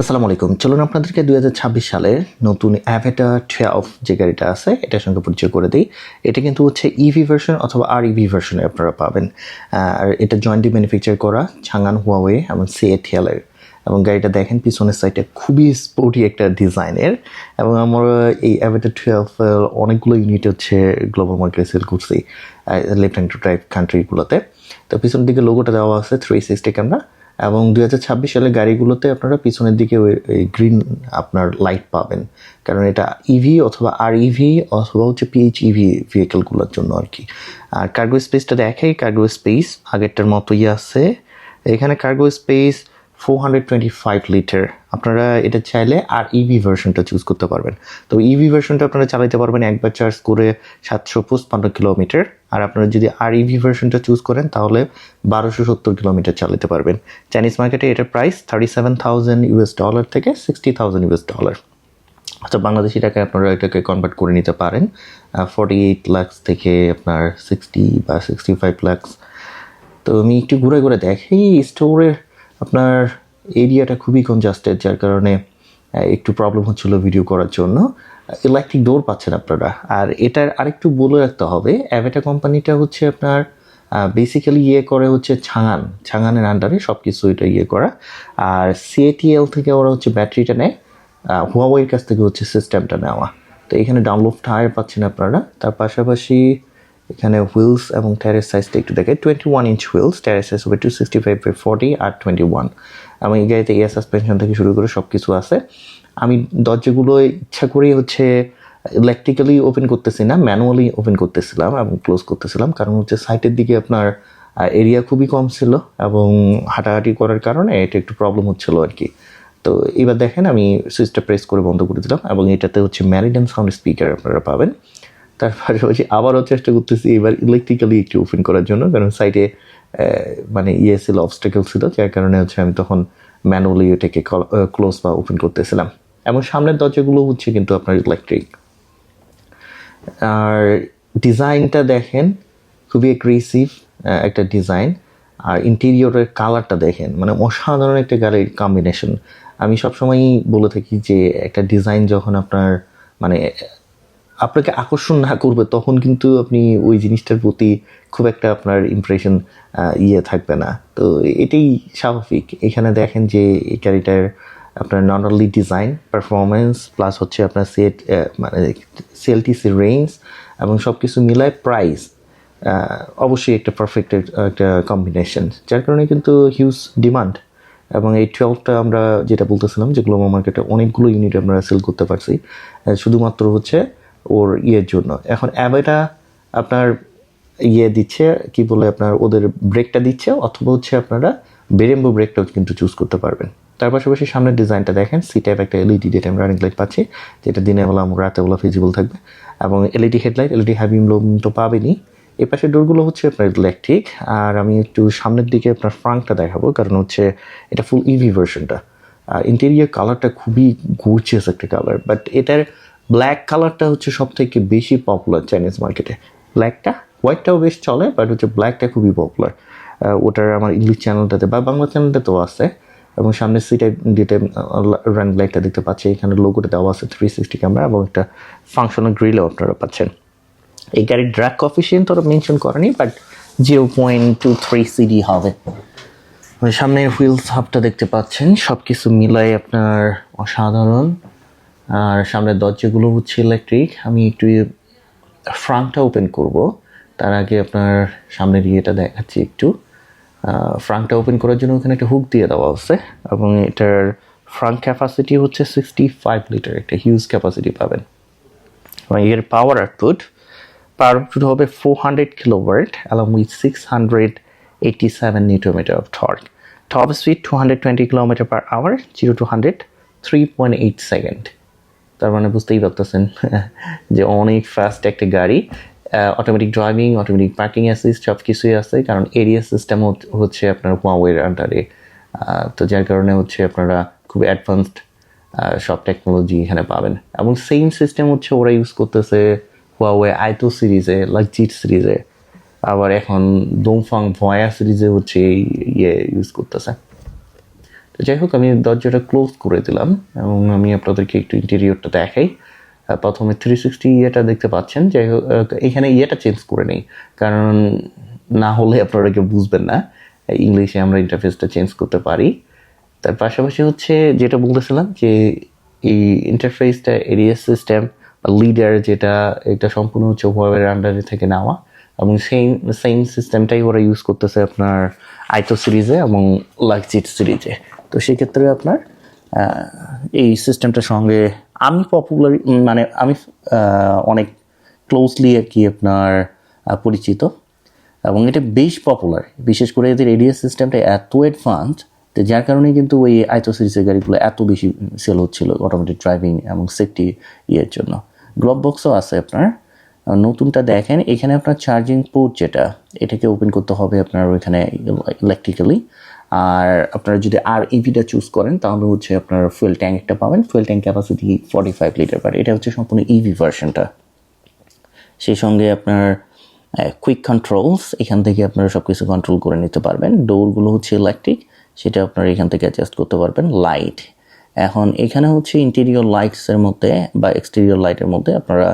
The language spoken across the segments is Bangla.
আসসালামু আলাইকুম। চলুন আপনাদেরকে দুই হাজার ছাব্বিশ সালের নতুন অ্যাভেটা টুয়েলভ যে গাড়িটা আছে, এটার সঙ্গে পরিচয় করে দিই। এটা কিন্তু হচ্ছে ইভি ভার্সন অথবা আর ইভি ভার্সনে আপনারা পাবেন। আর এটা জয়েন্টলি ম্যানুফ্যাকচার করা ছাঙ্গান হুয়াওয়ে এবং সিএটিএলের এবং গাড়িটা দেখেন, পিছনের সাইডটা খুবই স্পোর্টি একটা ডিজাইনের এবং আমরা এই অ্যাভেটা টুয়েলভ অনেকগুলো ইউনিট হচ্ছে গ্লোবাল মার্কেটে সেল করছি লেফট হ্যান্ড টু ড্রাইভ কান্ট্রিগুলোতে তো পিছনের দিকে লোগোটা দেওয়া আছে থ্রি সিক্সটি ক্যামেরা এবং দু হাজার ছাব্বিশ সালের গাড়িগুলোতে আপনারা পিছনের দিকে ওই গ্রিন আপনার লাইট পাবেন। কারণ এটা ইভি অথবা আর ইভি অথবা হচ্ছে পিএইচ ইভি ভেহিকেলগুলোর জন্য আর কি। আর কার্গো স্পেসটা দেখাই কার্গো স্পেস আগেরটার মতোই আছে। এখানে cargo space four hundred twenty five litre আপনারা এটা চাইলে আর ইভি ভার্সনটা চুজ করতে পারবেন। তো ইভি ভার্সনটা আপনারা চালাতে পারবেন একবার চার্জ করে সাতশো পঁচপান্ন কিলোমিটার। আর আপনারা যদি আর ইভি ভার্সনটা চুজ করেন, তাহলে বারোশো সত্তর কিলোমিটার চালাতে পারবেন। চাইনিজ মার্কেটে এটার price thirty seven thousand US dollar থেকে সিক্সটি থাউজেন্ড ইউএস ডলার আচ্ছা বাংলাদেশি টাকায় আপনারা এটাকে কনভার্ট করে নিতে পারেন। ফর্টি এইট লাক্স থেকে আপনার সিক্সটি বা সিক্সটি ফাইভ লাক্স তো আমি একটু ঘুরে ঘুরে দেখি স্টোরের আপনার এরিয়াটা খুবই কনজাস্টেড যার কারণে একটু প্রবলেম হচ্ছিল ভিডিও করার জন্য। ইলেকট্রিক ডোর পাচ্ছেন আপনারা। আর এটার আরেকটু বলে রাখতে হবে অ্যাভেটা কোম্পানিটা হচ্ছে আপনার বেসিক্যালি ইয়ে করে হচ্ছে ছাঙান। ছাঙানের আন্ডারে সব কিছু এটা ইয়ে করা। আর সিএটিএল থেকে ওরা হচ্ছে ব্যাটারিটা নেয় হুয়াওয়ের কাছ থেকে হচ্ছে সিস্টেমটা নেওয়া। তো এখানে ডাউনলোড টায়ার পাচ্ছেন আপনারা। তার পাশাপাশি এখানে হুইলস এবং টায়ারের সাইজটা একটু দেখে টোয়েন্টি ওয়ান ইঞ্চ হুইলস টায়ারের সাইজ হবে two sixty five by forty R twenty one এবং এই গাড়িতে এয়ার সাসপেনশন থেকে শুরু করে সব কিছু আছে। আমি দরজাগুলো ইচ্ছা করেই হচ্ছে ইলেকট্রিক্যালি ওপেন করতেছি না ম্যানুয়ালি ওপেন করতেছিলাম এবং ক্লোজ করতেছিলাম, কারণ হচ্ছে সাইটের দিকে আপনার এরিয়া খুবই কম ছিল এবং হাঁটাহাঁটি করার কারণে এটা একটু প্রবলেম হচ্ছিল আর কি তো এবার দেখেন আমি সুইচটা প্রেস করে বন্ধ করে দিলাম এবং এটাতে হচ্ছে ম্যারিডেন সাউন্ড স্পিকার আপনারা পাবেন। তার পাশাপাশি আবারও চেষ্টা করতেছি এবার ইলেকট্রিক্যালি একটু ওপেন করার জন্য, কারণ সাইডে মানে ছিল অবস্টেকেল ছিল, যার কারণে হচ্ছে আমি তখন ম্যানুয়ালি এটাকে ক্লোজ বা ওপেন করতেছিলাম। এবং সামনের দরজাগুলো হচ্ছে কিন্তু আপনার ইলেকট্রিক আর ডিজাইনটা দেখেন, খুবই অ্যাগ্রেসিভ একটা ডিজাইন আর ইন্টেরিয়রের কালারটা দেখেন মানে অসাধারণ একটা গাড়ির কম্বিনেশন আমি সবসময়ই বলে থাকি যে, একটা ডিজাইন যখন আপনার মানে আপনাকে আকর্ষণ না করবে, তখন কিন্তু আপনি ওই জিনিসটার প্রতি খুব একটা আপনার ইমপ্রেশন ইয়ে থাকবে না। তো এটাই স্বাভাবিক। এখানে দেখেন যে এই গাড়িটার আপনার not only design performance plus হচ্ছে আপনার সেট মানে সিএলটিসি রেঞ্জ এবং সব কিছু মিলায় প্রাইস অবশ্যই একটা পারফেক্ট একটা কম্বিনেশন যার কারণে কিন্তু হিউজ ডিমান্ড এবং এই টুয়েলভটা আমরা যেটা বলতেছিলাম যে গ্লোবাল মার্কেটে অনেকগুলো ইউনিট আমরা সেল করতে পারছি শুধুমাত্র হচ্ছে ওর ইয়ের জন্য। এখন অ্যাবেটা আপনার ইয়ে দিচ্ছে, কি বলে আপনার, ওদের ব্রেকটা দিচ্ছে, অথবা হচ্ছে আপনারা বেরেম্বো ব্রেকটাও কিন্তু চুজ করতে পারবেন। তার পাশাপাশি সামনের ডিজাইনটা দেখেন সি টাইপ একটা এলইডি ডেটাম রানিং লাইট পাচ্ছি, যেটা দিনের বেলা আমরা রাতে বেলা ফিজিবল থাকবে। এবং এলইডি হেডলাইট এলইডি হ্যাভি তো পাবেনি এই পাশে ডোরগুলো হচ্ছে আপনার ইলেকট্রিক আর আমি একটু সামনের দিকে আপনার ফ্রাঙ্কটা দেখাবো, কারণ হচ্ছে এটা ফুল ইভি ভার্সনটা ইন্টেরিয়ার কালারটা খুবই গর্জিয়াস একটা কালার বাট এটার ব্ল্যাক কালারটা হচ্ছে সব থেকে বেশি পপুলার চাইনিজ মার্কেটে ব্ল্যাকটা হোয়াইটটাও বেশ চলে বাট হচ্ছে ব্ল্যাকটা খুবই পপুলার ওটার আমার ইংলিশ চ্যানেলটাতে বা বাংলা চ্যানেলটাতেও আছে। এবং সামনে সিটে দিতে রান লাইটটা দেখতে পাচ্ছি। এখানে লোগোটা দেওয়া আছে থ্রি সিক্সটি ক্যামেরা এবং একটা ফাংশনাল গ্রিলও আপনারা পাচ্ছেন। এই গাড়ির ড্রাগ কফিসিয়েন্ট ওরা মেনশন করেনি but zero point two three CD হবে। ওই সামনে হুইলস হাবটা দেখতে পাচ্ছেন। সব কিছু মিলাই আপনার অসাধারণ। আর সামনের দরজাগুলো হচ্ছে ইলেকট্রিক আমি একটু ফ্রাঙ্কটা ওপেন করব। তার আগে আপনার সামনের ইয়েটা দেখাচ্ছি একটু। ফ্রাঙ্কটা ওপেন করার জন্য ওখানে একটা হুক দিয়ে দেওয়া আছে। এবং এটার ফ্রাঙ্ক ক্যাপাসিটি হচ্ছে সিক্সটি ফাইভ লিটার একটা হিউজ ক্যাপাসিটি পাবেন। এবং এর পাওয়ার আউটপুট পাওয়ার আউটপুট হবে four hundred kilowatt along with six hundred eighty seven newton metre of hundred twenty kilometre per hour zero to hundred three point eight second তার মানে বুঝতেই পারতেছেন, যে অনেক ফাস্ট একটা গাড়ি automatic driving automatic parking assist সব কিছুই আছে, কারণ এরিয়া সিস্টেম হচ্ছে আপনার হুয়াওয়ের আন্ডারে তো যার কারণে হচ্ছে আপনারা খুব অ্যাডভান্সড সব টেকনোলজি এখানে পাবেন। এবং সেম সিস্টেম হচ্ছে ওরা ইউজ করতেছে হুয়াওয়ে আইতো সিরিজে লাকজিট সিরিজে আবার এখন দোমফাং ভয়া সিরিজে হচ্ছে ইয়ে ইউজ করতেছে। যাই হোক, আমি দরজাটা ক্লোজ করে দিলাম এবং আমি আপনাদেরকে একটু ইন্টেরিয়রটা দেখাই। প্রথমে থ্রি সিক্সটি ইয়েটা দেখতে পাচ্ছেন। যাই হোক এখানে ইয়েটা চেঞ্জ করে নেই, কারণ না হলে আপনারা কেউ বুঝবেন না। ইংলিশে আমরা ইন্টারফেসটা চেঞ্জ করতে পারি। তার পাশাপাশি হচ্ছে যেটা বলতেছিলাম যে এই ইন্টারফেসটা এরিয়া সিস্টেম বা লিডার যেটা, এটা সম্পূর্ণ হচ্ছে ওয়াবের আন্ডারে থেকে নেওয়া। এবং সেম সেম সিস্টেমটাই ওরা ইউজ করতেছে আপনার আইতো সিরিজে এবং লাকজিট সিরিজে তো সেক্ষেত্রে আপনার এই সিস্টেমটার সঙ্গে আমি পপুলার মানে আমি অনেক ক্লোজলি আর কি আপনার পরিচিত এবং এটা বেশ পপুলার বিশেষ করে এদের এরিয়া সিস্টেমটা এত অ্যাডভান্স তো যার কারণে কিন্তু ওই আইতো সিরিজের গাড়িগুলো এত বেশি সেল হচ্ছিল অটোমেটিক ড্রাইভিং এবং সেফটি ইয়ের জন্য। গ্লোভ বক্সও আছে আপনার। নতুনটা দেখেন, এখানে আপনার চার্জিং পোর্ট যেটা, এটাকে ওপেন করতে হবে আপনার ওইখানে ইলেকট্রিক্যালি আর আপনারা যদি আর ইভিটা চুজ করেন, তাহলে হচ্ছে আপনার ফুয়েল ট্যাঙ্ক একটা পাবেন। Fuel tank capacity forty five litre পার এটা হচ্ছে সম্পূর্ণ ইভি ভার্সনটা সেই সঙ্গে আপনার কুইক কন্ট্রোলস এখান থেকে আপনারা সব কিছু কন্ট্রোল করে নিতে পারবেন। ডোরগুলো হচ্ছে ইলেকট্রিক সেটা আপনারা এখান থেকে অ্যাডজাস্ট করতে পারবেন। লাইট এখন এখানে হচ্ছে ইন্টেরিয়র লাইটসের মধ্যে বা এক্সটেরিয়র লাইটের মধ্যে আপনারা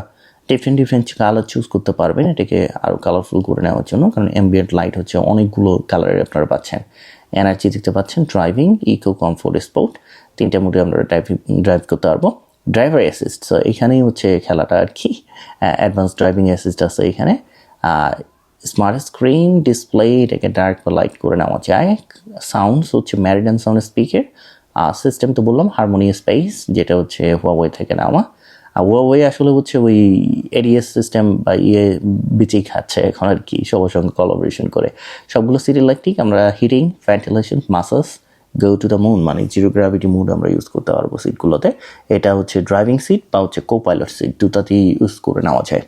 ডিফারেন্ট ডিফারেন্ট কালার চুজ করতে পারবেন। এটাকে আরও কালারফুল করে নেওয়ার জন্য। কারণ অ্যাম্বিয়েন্ট লাইট হচ্ছে অনেকগুলো কালারের আপনারা পাচ্ছেন। এনার্জি দেখতে পাচ্ছেন ড্রাইভিং ইকো কমফোর্ট স্পোর্ট তিনটা মোডে আমরা ড্রাইভিং ড্রাইভ করতে পারব। ড্রাইভার অ্যাসিস্ট সো এখানেই হচ্ছে খেলাটা আর কি। অ্যাডভান্স ড্রাইভিং অ্যাসিস্ট আছে এখানে। স্মার্ট স্ক্রিন ডিসপ্লে এটাকে ডার্ক বা লাইট করে নেওয়া যায়। সাউন্ডস হচ্ছে ম্যারিডান সাউন্ড স্পিকার সিস্টেম তো বললাম হারমোনিয়াস স্পেস যেটা হচ্ছে হুয়াওয়ে থেকে নেওয়া। আর হুয়াওয়ে আসলে হচ্ছে ওই এডিএস সিস্টেম বা ইয়ে বিচি খাচ্ছে এখন আর কি, সবার সঙ্গে কোলাবোরেশন করে। সবগুলো সিট ইলেকট্রিক আমরা heating ventilation massage go to the moon মানে জিরো গ্র্যাভিটি মুড আমরা ইউজ করতে পারব সিটগুলোতে এটা হচ্ছে ড্রাইভিং সিট বা হচ্ছে কো পাইলট সিট দুটাতেই ইউজ করে নেওয়া যায়।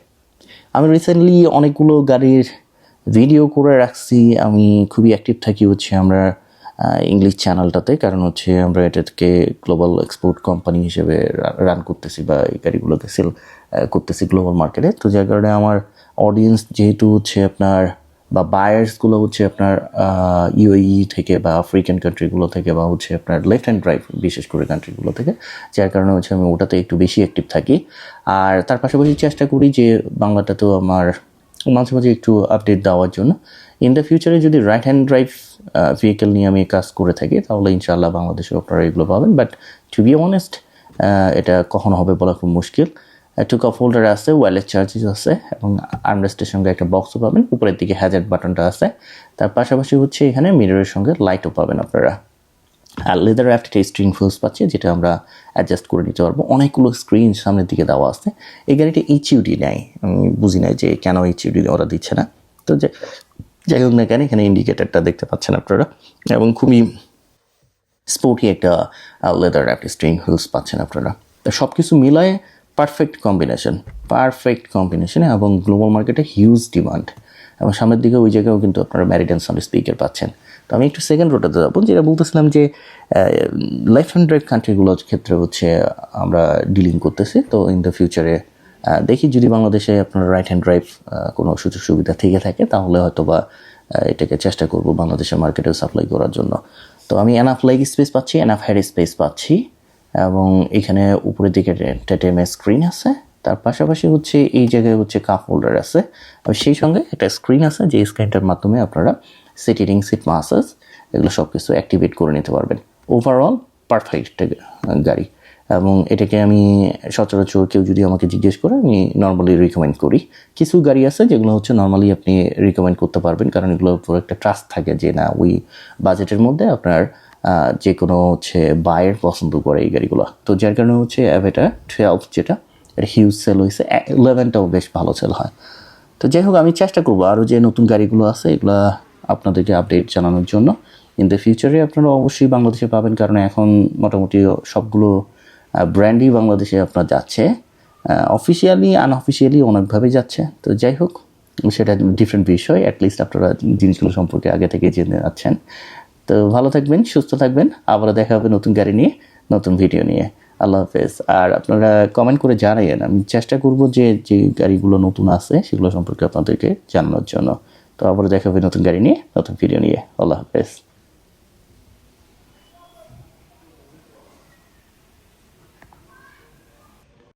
আমি রিসেন্টলি অনেকগুলো গাড়ির ভিডিও করে রাখছি, আমি খুবই অ্যাক্টিভ থাকি হচ্ছে আমরা ইংলিশ চ্যানেলটাতে কারণ হচ্ছে আমরা এটাকে গ্লোবাল এক্সপোর্ট কোম্পানি হিসেবে রান করতেছি বা এই গাড়িগুলোকে সেল করতেছি গ্লোবাল মার্কেটে তো যার কারণে আমার অডিয়েন্স যেহেতু হচ্ছে আপনার, বা বায়ার্সগুলো হচ্ছে আপনার ইউএই থেকে বা আফ্রিকান কান্ট্রিগুলো থেকে বা হচ্ছে আপনার লেফট হ্যান্ড ড্রাইভ বিশেষ করে কান্ট্রিগুলো থেকে। যার কারণে হচ্ছে আমি ওটাতে একটু বেশি অ্যাক্টিভ থাকি। আর তার পাশাপাশি চেষ্টা করি যে বাংলাটাতেও আমার মাঝে মাঝে একটু আপডেট দেওয়ার জন্য। ইন দ্য ফিউচারে যদি রাইট হ্যান্ড ড্রাইভ ভেহিকেল নিয়ে আমি কাজ করে থাকি, তাহলে ইনশাআল্লাহ বাংলাদেশে আপনারা এগুলো পাবেন। বাট টু বি অনেস্ট এটা কখনো হবে বলা খুব মুশকিল। টু কাপ হোল্ডার আছে ওয়ালেস চার্জেস আছে, এবং আর্মরেস্টের সঙ্গে একটা বক্সও পাবেন, উপরের দিকে হ্যাজার্ড বাটনটা আছে। তার পাশাপাশি হচ্ছে এখানে মিররের সঙ্গে লাইটও পাবেন আপনারা। আর লেদার অ্যাপটা স্ট্রিং ফুলস পাচ্ছে, যেটা আমরা অ্যাডজাস্ট করে নিতে পারব। অনেকগুলো স্ক্রিন সামনের দিকে দেওয়া আছে। এই গাড়িটা এইচইউডি নেয়। আমি বুঝি নাই যে কেন এইচইউডি ওরা দিচ্ছে না। তো যে যাই হোক না কেন, এখানে ইন্ডিকেটারটা দেখতে পাচ্ছেন আপনারা। এবং খুবই স্পোর্টি একটা লেদার অ্যাপটা স্ট্রিং হুইলস পাচ্ছেন আপনারা। তো সব কিছু মিলায় পারফেক্ট কম্বিনেশন পারফেক্ট কম্বিনেশন এবং গ্লোবাল মার্কেটে হিউজ ডিমান্ড এবং সামনের দিকে ওই জায়গায়ও কিন্তু আপনারা ম্যারিডান সাউন্ড স্পিকার পাচ্ছেন। তো আমি একটু সেকেন্ড রোটাতে যাব, যেটা বলতেছিলাম যে লেফট হ্যান্ড ড্রাইভ কান্ট্রিগুলোর ক্ষেত্রে হচ্ছে আমরা ডিলিং করতেছি। তো ইন দ্য ফিউচারে দেখি যদি বাংলাদেশে আপনার রাইট হ্যান্ড ড্রাইভ কোনো সুযোগ সুবিধা থেকে থাকে, তাহলে হয়তো বা এটাকে চেষ্টা করব বাংলাদেশের মার্কেটে সাপ্লাই করার জন্য। তো আমি এনাফ লেগ স্পেস পাচ্ছি এনাফ হেড স্পেস পাচ্ছি এবং এখানে উপরের দিকে টেটেমের স্ক্রিন আছে। তার পাশাপাশি হচ্ছে এই জায়গায় হচ্ছে কাপ হোল্ডার আছে। আর সেই সঙ্গে একটা স্ক্রিন আছে, যে স্ক্রিনটার মাধ্যমে আপনারা সিটিং সিট মাসাজ এগুলো সব কিছু অ্যাক্টিভেট করে নিতে পারবেন। ওভারঅল পারফেক্ট গাড়ি। এবং এটাকে আমি সচরাচর কেউ যদি আমাকে জিজ্ঞেস করে, আমি নর্মালি রিকমেন্ড করি। কিছু গাড়ি আছে যেগুলো হচ্ছে নর্মালি আপনি রিকমেন্ড করতে পারবেন, কারণ এগুলোর উপর একটা ট্রাস্ট থাকে যে না, ওই বাজেটের মধ্যে আপনার যে কোনো হচ্ছে বায়ের পছন্দ করে এই গাড়িগুলো। তো যার কারণে হচ্ছে অ্যাভেটা টুয়েলভ যেটা এটা হিউজ সেল হয়েছে ইলেভেনটাও বেশ ভালো সেল হয়। তো যাই হোক, আমি চেষ্টা করব আরও যে নতুন গাড়িগুলো আছে, এগুলো আপনাদেরকে আপডেট জানানোর জন্য। ইন দ্য ফিউচারে আপনারা অবশ্যই বাংলাদেশে পাবেন, কারণ এখন মোটামুটি সবগুলো ব্র্যান্ডই বাংলাদেশে আপনার যাচ্ছে। অফিসিয়ালি আনঅফিসিয়ালি অনেকভাবে যাচ্ছে। তো যাই হোক, সেটা ডিফারেন্ট বিষয়। অ্যাটলিস্ট আপনারা জিনিসগুলো সম্পর্কে আগে থেকে জেনে যাচ্ছেন তো ভালো থাকবেন, সুস্থ থাকবেন। আবারও দেখা হবে নতুন গাড়ি নিয়ে, নতুন ভিডিও নিয়ে। আল্লাহ হাফেজ। আর আপনারা কমেন্ট করে জানাইয়েন। আমি চেষ্টা করব যে যে গাড়িগুলো নতুন আছে, সেগুলো সম্পর্কে আপনাদেরকে জানানোর জন্য। তো আবারও দেখা হবে নতুন গাড়ি নিয়ে, নতুন ভিডিও নিয়ে। আল্লাহ হাফেজ।